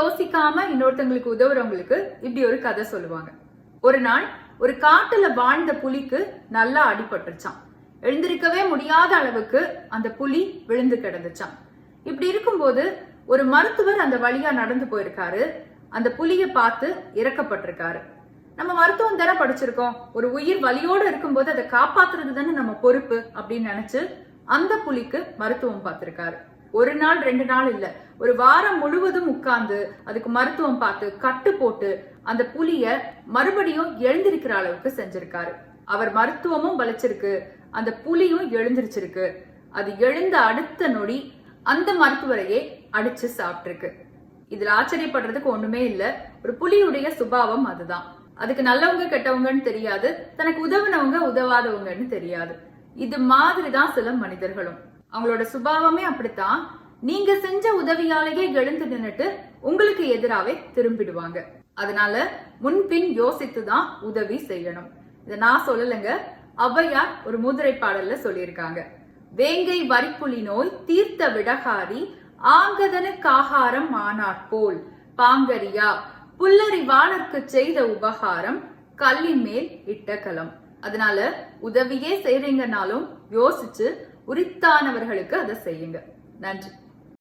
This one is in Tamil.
யோசிக்காம இன்னொருத்தங்களுக்கு உதவுறவங்களுக்கு இப்படி ஒரு கதை சொல்லுவாங்க. ஒரு நாள் ஒரு காட்டுல வாழ்ந்த புலிக்கு நல்லா அடிபட்டுருச்சான் எழுந்திருக்கவே முடியாத அளவுக்கு அந்த புலி விழுந்து கிடந்துச்சான் இப்படி இருக்கும்போது ஒரு மருத்துவர் அந்த வழியா நடந்து போயிருக்காரு. அந்த புலிய பார்த்து இறக்கப்பட்டிருக்காரு. நம்ம மருத்துவம் தானே படிச்சிருக்கோம். ஒரு உயிர் வலியோடு இருக்கும்போது அதை காப்பாத்துறது தானே நம்ம பொறுப்பு அப்படின்னு நினைச்சு அந்த புலிக்கு மருத்துவம் பார்த்திருக்காரு. ஒரு நாள் ரெண்டு நாள் இல்ல. ஒரு வாரம் முழுவதும் உட்கார்ந்து அதுக்கு மருத்துவம் பார்த்து கட்டு போட்டு அந்த புலிய மறுபடியும் எழுந்திருக்கிற அளவுக்கு செஞ்சிருக்காரு. அவர் மருத்துவமும் பலிச்சிருக்கு அந்த புலியும் எழுந்திருச்சிருக்கு. அது எழுந்த அடுத்த நொடி அந்த மருத்துவரையே அடிச்சு சாப்பிட்டிருக்கு. இதுல ஆச்சரியப்படுறதுக்கு ஒண்ணுமே இல்ல. ஒரு புலியுடைய சுபாவம் அதுதான். அதுக்கு நல்லவங்க கெட்டவங்கன்னு தெரியாது. தனக்கு உதவுனவங்க உதவாதவங்கன்னு தெரியாது. இது மாதிரிதான் சில மனிதர்களும். அவங்களோட சுபாவமே அப்படித்தான். நீங்க செஞ்ச உதவியாலேயே எழுந்து நின்னுட்டு உங்களுக்கு எதிராவே திரும்பிடுவாங்க. அதனால முன்பின் யோசித்து தான் உதவி செய்யணும். இத நான் சொல்லலைங்க. ஔவையார் ஒரு முதிரை பாடல்ல சொல்லியிருக்காங்க. வேங்கை வரிப்புலி நோய் தீர்த்த விடகாரி ஆங்கதனுக்காகாரம் ஆனாற் போல். பாங்கரியா புல்லறிவாளர்க்கு செய்த உபகாரம் கல்லின் மேல் இட்ட கலம். அதனால உதவியே செய்றீங்கனாலும் யோசிச்சு உரித்தானவர்களுக்கு அதை செய்யுங்க. நன்றி.